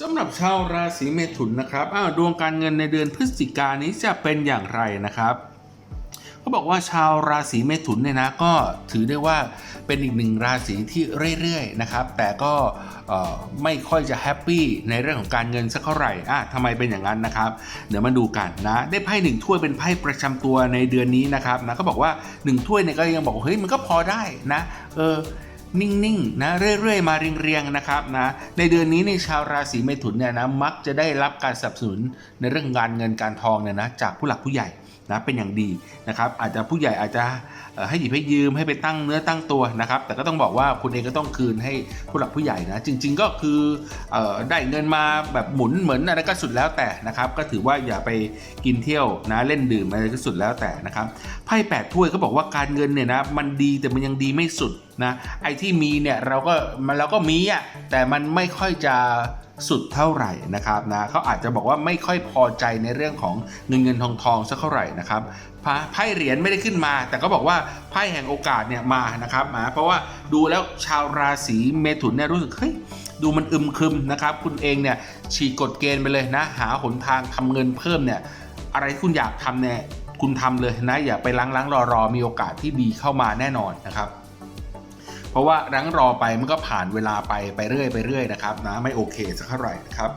สำหรับชาวราศีเมถุนนะครับอ้าวดวงการเงินในเดือนพฤศจิกายนนี้จะเป็นอย่างไรนะครับเขาบอกว่าชาวราศีเมถุนเนี่ยนะก็ถือได้ว่าเป็นอีกหนึ่งราศีที่เรื่อยๆนะครับ แต่ก็ไม่ค่อยจะแฮปปี้ในเรื่องของการเงินสักเท่าไหร่อะทำไมเป็นอย่างนั้นนะครับ เดี๋ยวมาดูกันนะ ได้ไพ่หนึ่งถ้วยเป็นไพ่ประจำตัวในเดือนนี้นะครับนะก็บอกว่าหนึ่งถ้วยเนี่ยก็ยังบอกเฮ้ยมันก็พอได้นะ เออ นิ่งๆนะเรื่อยๆ มาเรียงๆนะครับนะในเดือนนี้ในชาวราศีเมถุนเนี่ยนะมักจะได้รับการสนับสนุนในเรื่องการเงินการทองเนี่ยนะจากผู้หลักผู้ใหญ่นะเป็นอย่างดีนะครับอาจจะผู้ใหญ่อาจจะให้หยิบให้ยืมให้ไปตั้งเนื้อตั้งตัวนะครับ แต่ก็ต้องบอกว่าคุณเองก็ต้องคืนให้ผู้หลักผู้ใหญ่นะจริง ๆ ก็คือเออได้เงินมาแบบหมุนเหมือนอะไรก็สุดแล้วแต่นะครับ ก็ถือว่าอย่าไปกินเที่ยวนะเล่นดื่มอะไรก็สุดแล้วแต่นะครับไพ่แปดถ้วยก็บอกว่าการเงินเนี่ยนะมันดีแต่มันยังดีไม่สุด นะไอ้ที่มีเนี่ยเราก็มันเราก็มีอะแต่มันไม่ค่อยจะสุดเท่าไหร่นะครับนะเขาอาจจะบอกว่าไม่ค่อยพอใจในเรื่องของเงินเงินทองทองสักเท่าไหร่นะครับไพ่เหรียญไม่ได้ขึ้นมา แต่ก็บอกว่าไพ่แห่งโอกาสเนี่ยมานะครับมาเพราะว่าดูแล้วชาวราศีเมถุนเนี่ยรู้สึกเฮ้ยดูมันอึมครึมนะครับ คุณเองเนี่ยฉีกกฎเกณฑ์ไปเลยนะ หาหนทางทำเงินเพิ่มเนี่ยอะไรที่คุณอยากทำเนี่ยคุณทำเลยนะอย่าไปล้างล้างรอรอมีโอกาสที่ดีเข้ามาแน่นอนนะครับ เพราะว่ารั้งรอไปมันก็ผ่านเวลาไปไปเรื่อยไปเรื่อยนะครับนะไม่โอเคสักเท่าไหร่นะครับ